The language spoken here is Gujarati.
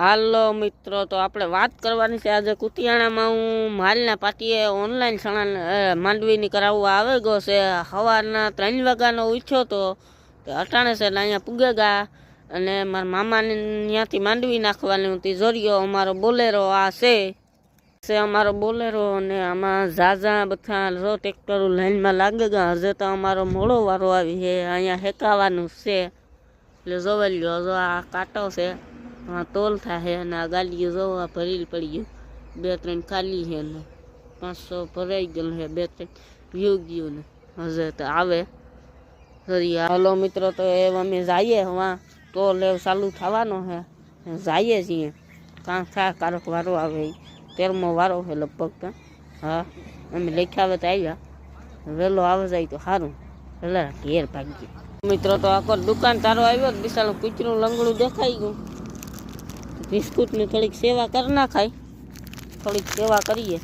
હાલો મિત્રો, તો આપણે વાત કરવાની છે આજે કુતિયાણામાં હું માલના પાટીએ ઓનલાઈન સણા માંડવીની કરાવવા આવે ગયો છે. સવારના ત્રણ વાગ્યાનો ઉઠ્યો તો તે અટાણે છે અહીંયા પુગેગા અને મારા મામાને ત્યાંથી માંડવી નાખવાની હતી. જોરિયો, અમારો બોલેરો આ છે. છે અમારો બોલેરો અને આમાં ઝાઝા બધા જો ટ્રેક્ટરો લાઈનમાં લાગે ગયા હજે તો અમારો મોડો વારો આવી છે. અહીંયા હેકાવાનું છે. એટલે જોવા લ્યો, જો આ કાંટો છે. આ તોલ થાય અને આ ગાડીઓ જોવા ભરેલી પડી ગયું બે ત્રણ ખાલી છે ને. પાંચસો ભરાઈ ગયેલું છે બે ત્રણ વ્યૂ ગયું ને હજે તો આવે. સરી હાલો મિત્રો, તો એ અમે જઈએ હવા. તોલ એવું ચાલુ થવાનો છે જઈએ છીએ. કાં થાય કારક વારો આવે તેરમો વારો છે લગભગ તો. હા, અમે લખ્યા તો આવ્યા. વહેલો આવે જાય તો સારું એટલે ઘેર ભાગીએ. મિત્રો, તો આખો દુકાન તારો આવ્યો બિસાલું કૂતરું લંગડું દેખાઈ ગયું. બિસ્કુટની થોડીક સેવા કરી નાખાય. થોડીક સેવા કરીએ.